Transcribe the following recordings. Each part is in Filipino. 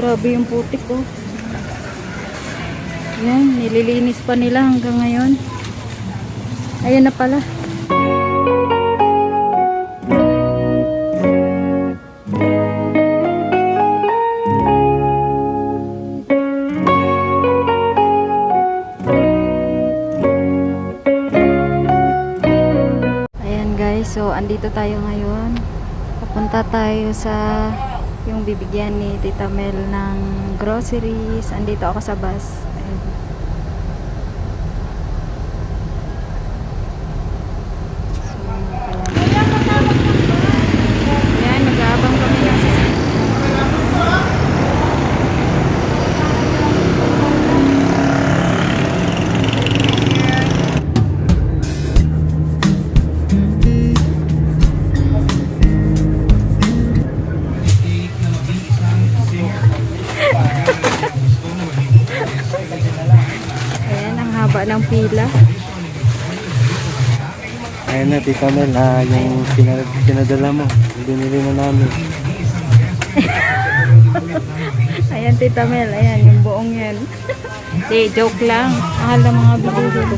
Grabe yung putik oh. Yan, nililinis pa nila hanggang ngayon. Ayun na pala. Ayan guys, so andito tayo ngayon. Papunta tayo sa yung bibigyan ni Tita Mel ng groceries. Andito ako sa bus. Na, Tita Mel, ah, yung pina- pinadala mo. Binili na namin. Ayan, Tita Mel. Ayan, yung buong yan. Di, joke lang. Mahal ng mga bibili.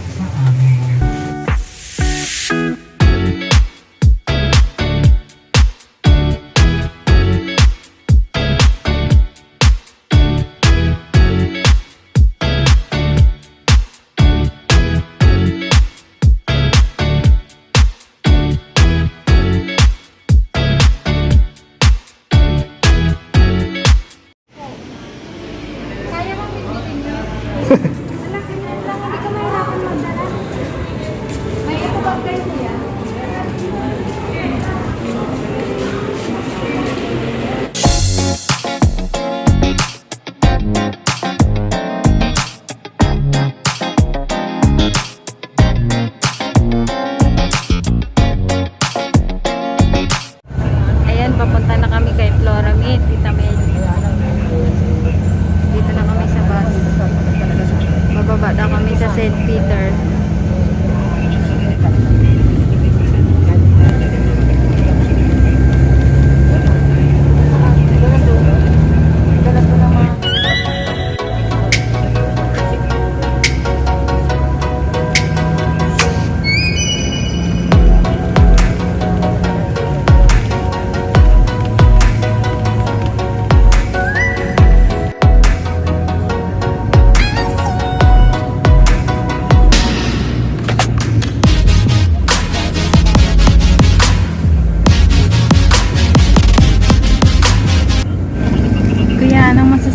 Yeah.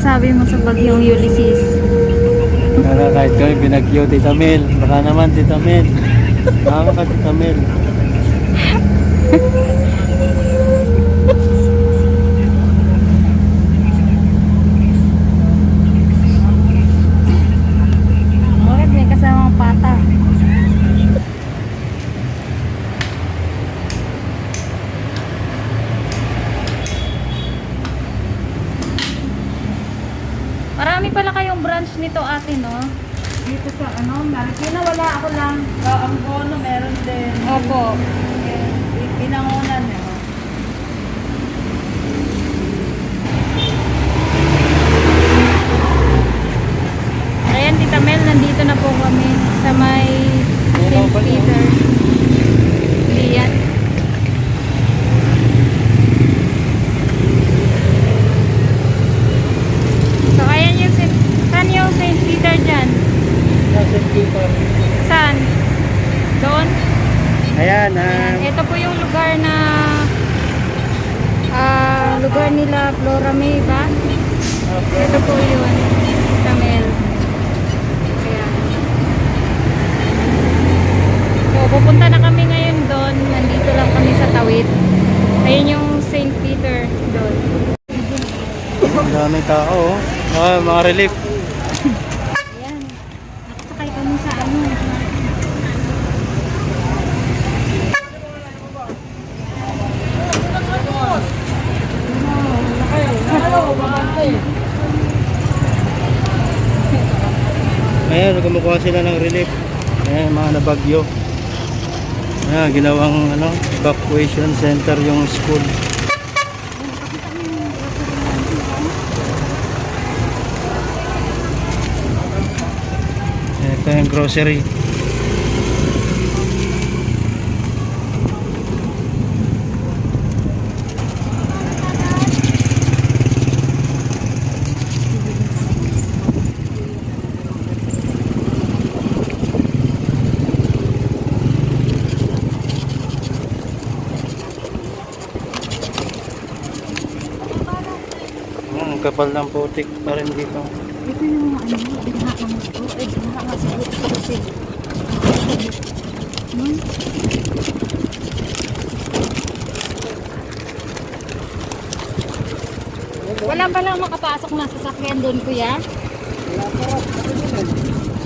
masasabi mo sa bagyong Ulysses? Kaya kahit kami binagyo, Tita Mel. Baka naman, Tita Mel. Baka ka, Tita Mel. Bakit may kasamang pata? Marami pala kayong branch nito ate, no? Dito sa ano, Marikina, wala ako lang. Sa Angono, meron din. Opo. Eh, Pinangunan eh. Ayan, Tita Mel, nandito na po kami sa may St. Peter. Hindi yan. So, ayan yung St. Saan yung St. Peter dyan? Nasa Tita. Saan? Doon? Ayan, Ayan. ah. Ito po yung lugar na ah lugar nila Flora May ba? Ito po yun. Tita Mel. Ayan. So, pupunta na kami ngayon doon. Nandito lang kami sa Tawid. Ayun yung St. Peter doon. Ang daming tao. Ah, mga relief. Ayan, gumukuha sila ng relief. Ayan, mga nabagyo. Ayan, ginawang ano, evacuation center yung school. Ayan, ito yung grocery. Ang kapal ng putik pa rin dito. Ito yung ano, binaha ng ito. Eh, binaha nga sa ito kasi. Hmm? Wala pa lang makapasok na sasakyan doon, kuya?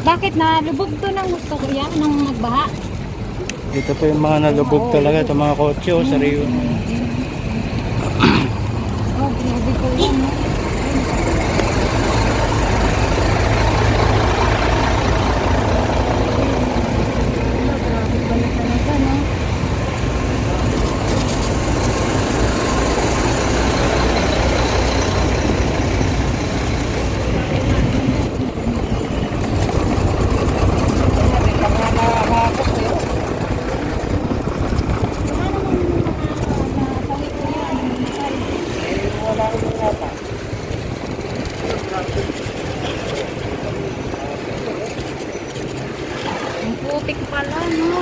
Bakit na lubog to ng gusto kuya nang nagbaha? Dito po yung mga nalubog talaga, itong mga kotse, oh, sariwa. Oh, grabe ko yan. no? Pala, no?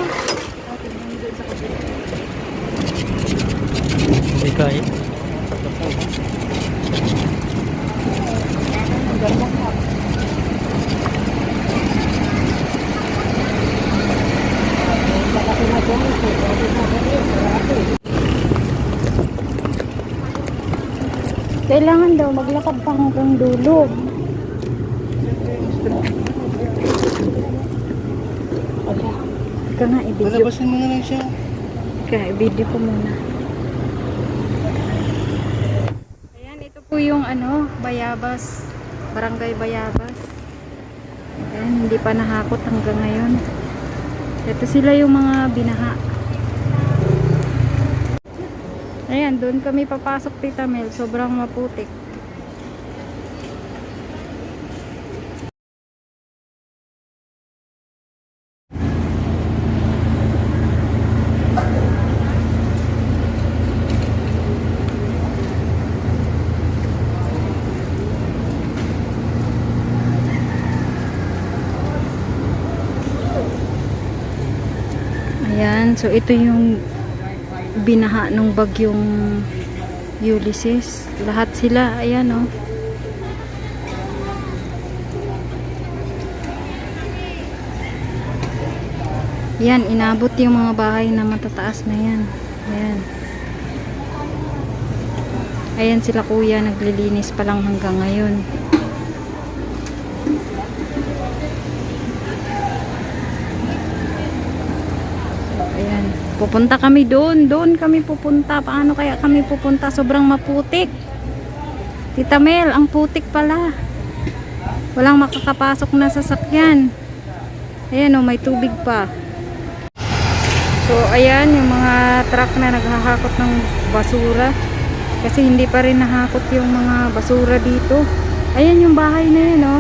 Hindi kahit. Kailangan daw maglakad pa hanggang dulo. Ika nga, i-video. Malabasin mo na lang siya. Ika, i-video ko muna. Ayan, ito po yung ano, Bayabas. Barangay Bayabas. Ayan, hindi pa nahakot hanggang ngayon. Ito sila yung mga binaha. Ayan, doon kami papasok Tita Mel. Sobrang maputik. Ayan, so ito yung binaha ng bagyong Ulysses. Lahat sila, ayan oh. Yan, inabot yung mga bahay na matataas na yan. Ayan. Ayan sila kuya, naglilinis pa lang hanggang ngayon. Ayan. Pupunta kami doon. Doon kami pupunta. Paano kaya kami pupunta? Sobrang maputik. Tita Mel, ang putik pala. Walang makakapasok na sasakyan. Ayan o, may tubig pa. So, ayan yung mga truck na naghahakot ng basura. Kasi hindi pa rin nahakot yung mga basura dito. Ayan yung bahay na yan o.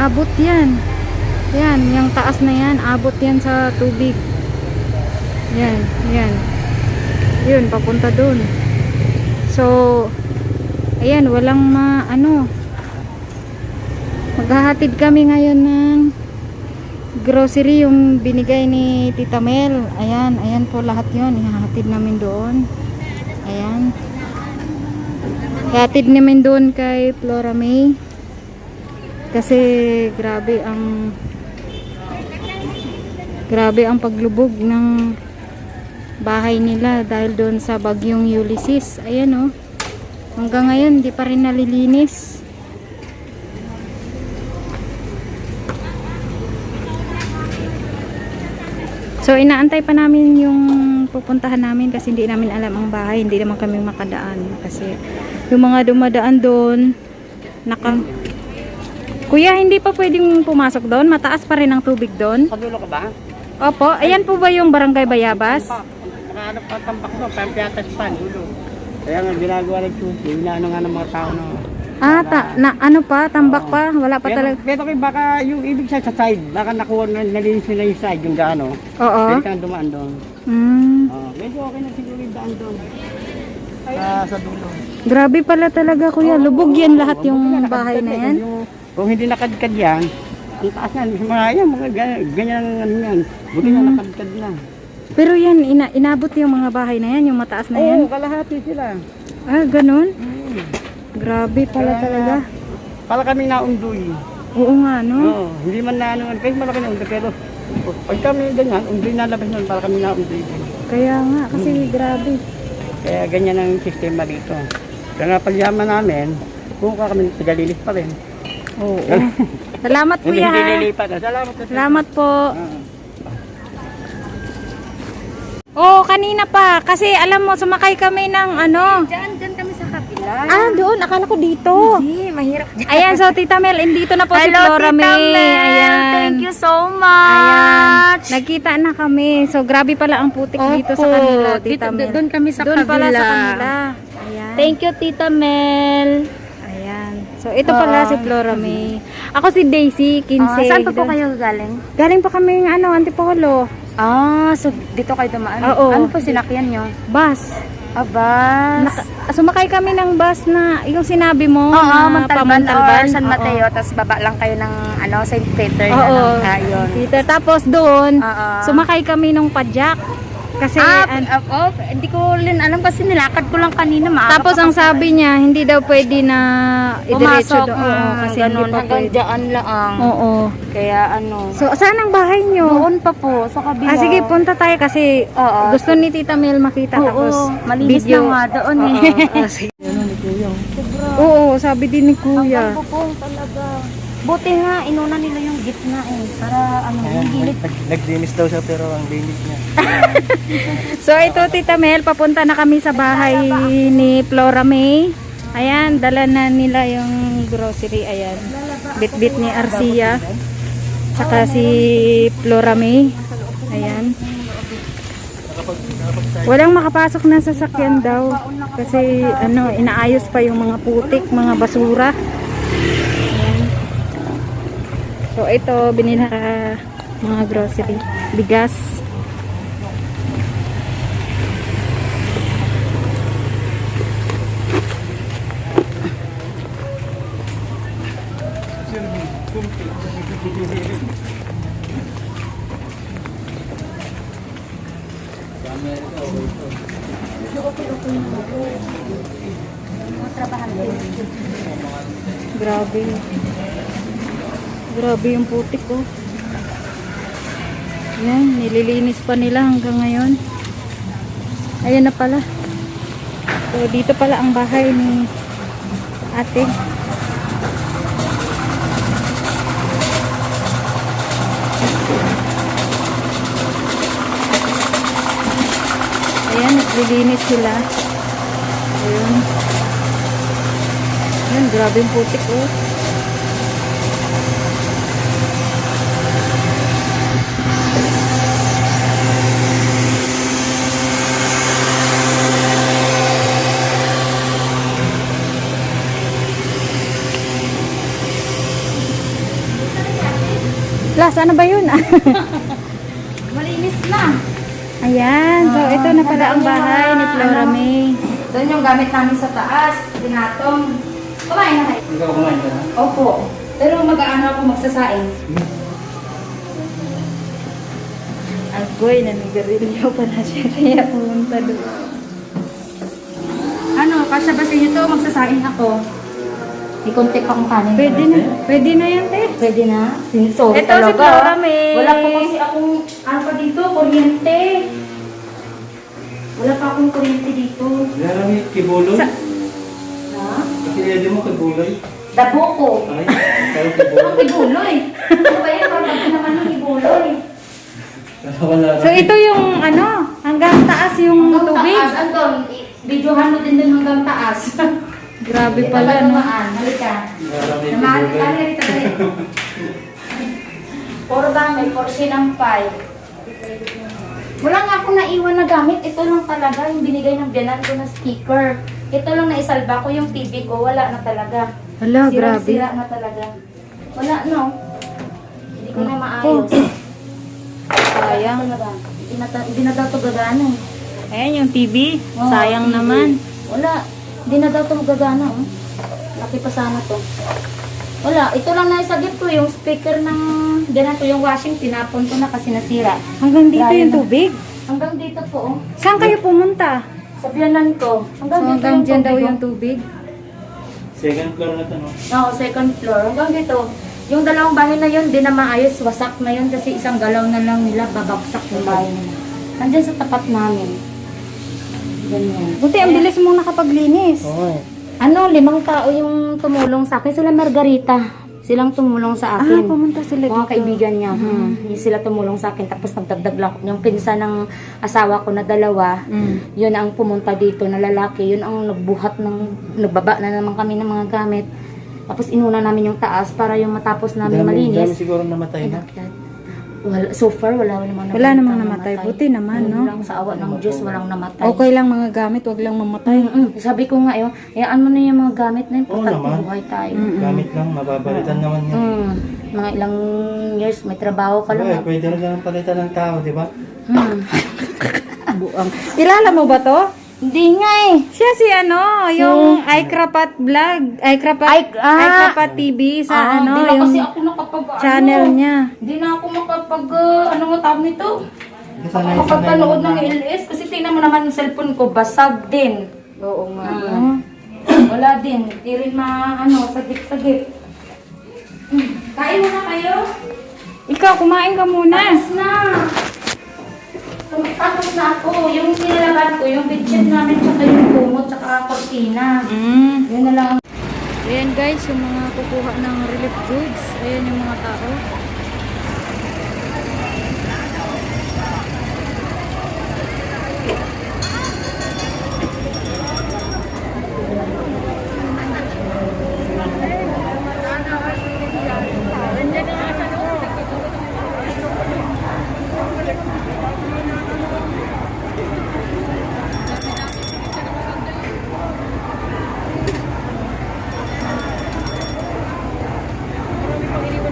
Abot yan. Yan, yung taas na yan. Abot yan sa tubig. Yan, yan. Yun, papunta dun. So, ayan, walang ma, ano, maghahatid kami ngayon ng grocery yung binigay ni Tita Mel. Ayan, ayan po lahat yun. Ihahatid namin doon. Ayan. Ihahatid namin doon kay Flora May. Kasi grabe ang grabe ang paglubog ng bahay nila dahil doon sa bagyong Ulysses. Ayan oh. Hanggang ngayon di pa rin nalilinis. So inaantay pa namin yung pupuntahan namin kasi hindi namin alam ang bahay, hindi naman kami makadaan kasi yung mga dumadaan doon naka Kuya, hindi pa pwedeng pumasok doon? Mataas pa rin ang tubig doon? Sa dulo ka ba? Opo, ayan po ba yung barangay Bayabas? Makahanap ka tampak mo, pampiyata sa dulo. Kaya nga ginagawa ng tuti, inaano nga ng mga tao na Ah, ta, na, ano pa? Tambak pa? Wala pa Pero, talaga. pero kay baka yung ibig sa sa side, baka nakuha na nalinis nila yung side, yung gaano. Oo. Pwede kang dumaan doon. Mm. Oh, medyo okay na siguro yung daan doon. Ah, sa dulo. Grabe pala talaga kuya. Lubog yan lahat yung Buti bahay na nakadkad yan. Yung, kung hindi nakadkad yan, ang taas yan. Mga yan, mga ganyan, ganyan ang ano yan. Buti na Hmm. nakadkad na. Pero yan, ina inabot yung mga bahay na yan, yung mataas na yan. Oo, kalahati sila. Ah, ganun? Hmm. Grabe pala Kaya- talaga. Para kami naundoy. Oo nga, no? Oo, hindi man na ano, kahit malaki na undoy, pero pag kami ganyan, undoy na labas nun, para kami naundoy. Kaya nga, kasi Hmm. grabe. Kaya ganyan ang sistema dito. Kaya nga pagyaman namin, kung kami tagalilis pa rin. Oo. Salamat Hindi, kuya. hindi ha. lilipat. Ah, Salamat. Salamat po. Ah. Oo, kanina pa. Kasi alam mo, sumakay kami ng ano. Diyan, diyan kami sa kapila. Ah, doon. Akala ko dito. Hindi, mahirap. Ayan, so Tita Mel, indito na po si Flora May. Ayan. Thank you so Ayan. much. Nagkita na kami. So, grabe pala ang putik dito sa Opo. kanila, Tita Dito- Mel. doon kami sa Doon pala sa kabila. kanila. Ayan. Thank you, Tita Mel. Ayan. So, ito pala si Flora May. Ako si Daisy, 15. Ah, saan pa po kayo galing? Galing pa kami ano, Antipolo. Ah, so dito kayo dumaan. Oo. Ano po sinakyan nyo? Bus. Ah, bus. Naka, sumakay kami ng bus na yung sinabi mo Oo, na Montalban or. San. Mateo, tapos baba lang kayo ng ano, St. Peter Oo. na lang. Ah, yun. Peter. Tapos doon, Oo. sumakay kami nung padyak. Kasi, ah, an- ah, oh, hindi ko rin alam kasi nilakad ko lang kanina. Maaga tapos ang sabi niya, hindi daw pwede na idiretso doon. mm, Oo, kasi hindi ganun, pa hanggang pwede. dyan lang. Oo. Kaya ano. So, saan ang bahay nyo? Doon pa po, sa kabila. Ah, sige, punta tayo kasi Oo. gusto ni Tita Mel makita Oo, tapos malinis video. na nga doon Oo, eh. ah, sige. Oo, sabi din ni Kuya. Ang talaga. Buti nga, inuna nila yung gitna eh. Para ano, yung gilid. Nag- Naglinis daw siya pero ang linis niya. So ito Tita Mel, papunta na kami sa bahay ni Flora May. Ayan, dala na nila yung grocery. Ayan, bit-bit ni Arcia. Tsaka si Flora May. Ayan. Walang makapasok na sasakyan daw. Kasi ano, inaayos pa yung mga putik, mga basura. So ito, binila mga grocery. Bigas. Grabe yung putik oh. Yan, nililinis pa nila hanggang ngayon. Ayan na pala. So, dito pala ang bahay ni ate. Ayan, naglilinis sila. Ayun. Ayan, grabe yung putik oh. Las, ano ba yun? Malinis na. Ayan, so ito na pala ang bahay ni Flora May. Doon yung gamit namin sa taas. Tinatong. Kumain na kayo. Ikaw kumain ka na? Opo. Pero mag-ano ako magsasaing. Agoy, nanigarilyo pala siya kaya pumunta doon. Ano, kasya ba sa inyo to? Magsasaing ako. May konti pa akong kanin. Pwede na, pwede na yan, te. Pwede na. Sorry Ito si talaga. Flora May. Wala pa kasi akong, ano pa dito, kuryente. Wala pa akong kuryente dito. Lang yung kibuloy. Sa- Ha? Kasi edyo mo kibuloy. Dabo ko. Ay, kaya Ang kibuloy. ibuloy. Ano ba yan? Parang naman yung ibuloy. Wala wala. So ito yung ano, hanggang taas yung Hanggang tubig. taas, Anton. Videohan mo din dun hanggang taas. Grabe pala, pa no? Halika. Wala Samahan ka rito. Puro porsi ng pie. Wala nga akong naiwan na gamit. Ito lang talaga yung binigay ng biyanan ko na speaker. Ito lang naisalba ko yung TV ko. Wala na talaga. Hala, grabe. Sira na talaga. Wala, no? Hindi ko na maayos. Sayang. Hindi na, hindi na daw ito gagana. eh. Ayan yung TV. Oo, Sayang TV. naman. Wala. Hindi na daw ito gagana. Oh. Laki pa sana to. Wala. Ito lang naisagip ko. Yung speaker ng... Ganito yung washing. Tinapon ko na kasi nasira. Hanggang dito Layo yung na. tubig. Hanggang dito po. Oh. Saan kayo pumunta? Sa biyanan ko. Hanggang So, dito hanggang yung dyan daw tubig, yung oh. tubig. Second floor na to, no? Oo, second floor. Hanggang dito. Yung dalawang bahay na yun, di na maayos. Wasak na yun kasi isang galaw na lang nila babagsak yung bahay nila. Nandyan sa tapat namin. Ganyan. Buti ang bilis mong nakapaglinis. Oo. Ano, limang tao yung tumulong sa akin. Sila Margarita. Silang tumulong sa Ah, akin. pumunta sila Mga dito. kaibigan niya. Hmm. Yung sila tumulong sa akin. Tapos nagdagdag lang. Yung pinsan ng asawa ko na dalawa, Mm. yun ang pumunta dito na lalaki. Yun ang nagbuhat ng, nagbaba na naman kami ng mga gamit. Tapos inuna namin yung taas para yung matapos namin Dami, dami malinis. siguro namatay na. Wala, so far, wala namang Wala namang namatay. Buti naman, no? Walang sa awa ng Diyos, walang namatay. Okay lang mga gamit, wag lang mamatay. Mm, sabi ko nga, eh, hayaan mo na yung mga gamit na yun, Oo naman. buhay tayo. Gamit lang, mababalitan naman yan. Mm, mga ilang years, may trabaho ka Diba, eh, lang. pwede rin lang palitan ng tao, di ba? Hmm. Buang. Kilala mo ba to? Hindi nga eh. Siya si ano, yung iCrapat vlog, iCrapat, Ay- ah. iCrapat TV sa Ah, ano, di na yung kasi ako nakapag, channel ano, niya. Hindi na ako makapag, uh, ano nga tawag nito? Makapagpanood ng. LS kasi tingnan mo naman yung cellphone ko, basag din. Oo nga. Ah. Wala din. Di rin ma, ano, sagip-sagip. Hmm. Kain mo na kayo? Ikaw, kumain ka muna. Tapos na. Tapos na ako. Yung nilalaban ko, yung bedsheet namin, tsaka yung kumot, tsaka kortina. Mm. Yun na lang. Ayan guys, yung mga kukuha ng relief goods. Ayan yung mga tao.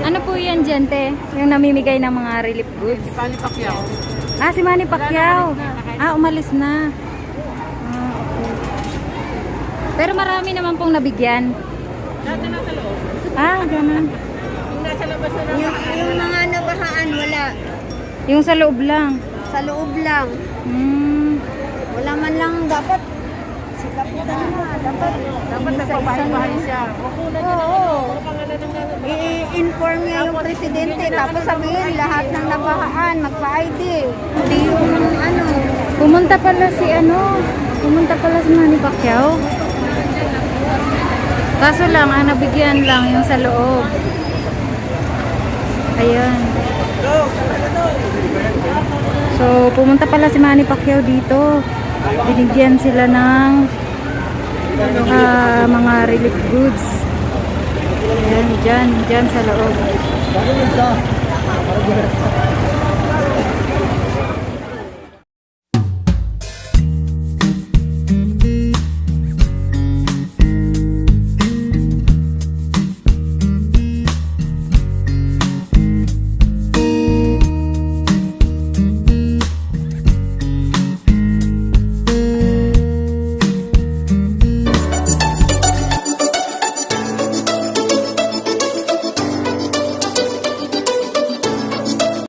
Ano Jente? Yung namimigay ng mga relief goods? Si Manny Pacquiao. Ah, si Manny Pacquiao. Ah, umalis na. Ah, okay. Pero marami naman pong nabigyan. Ah, ganun. Yung, yung mga nabahaan, wala. Yung sa loob lang. Sa loob lang. Hmm. Wala man lang dapat. Si Kapitan na, dapat. Dapat nagpapahay siya. Oo. I-inform niya yung presidente. Tapos sabihin lahat ng nabahaan, magpa-ID. Hindi yung ano. Pumunta pala si ano, pumunta pala si Manny Pacquiao. Kaso lang, ang nabigyan lang yung sa loob. Ayan. So, pumunta pala si Manny Pacquiao dito. Binigyan sila ng ah, mga relief goods. Ayan, dyan, dyan sa loob.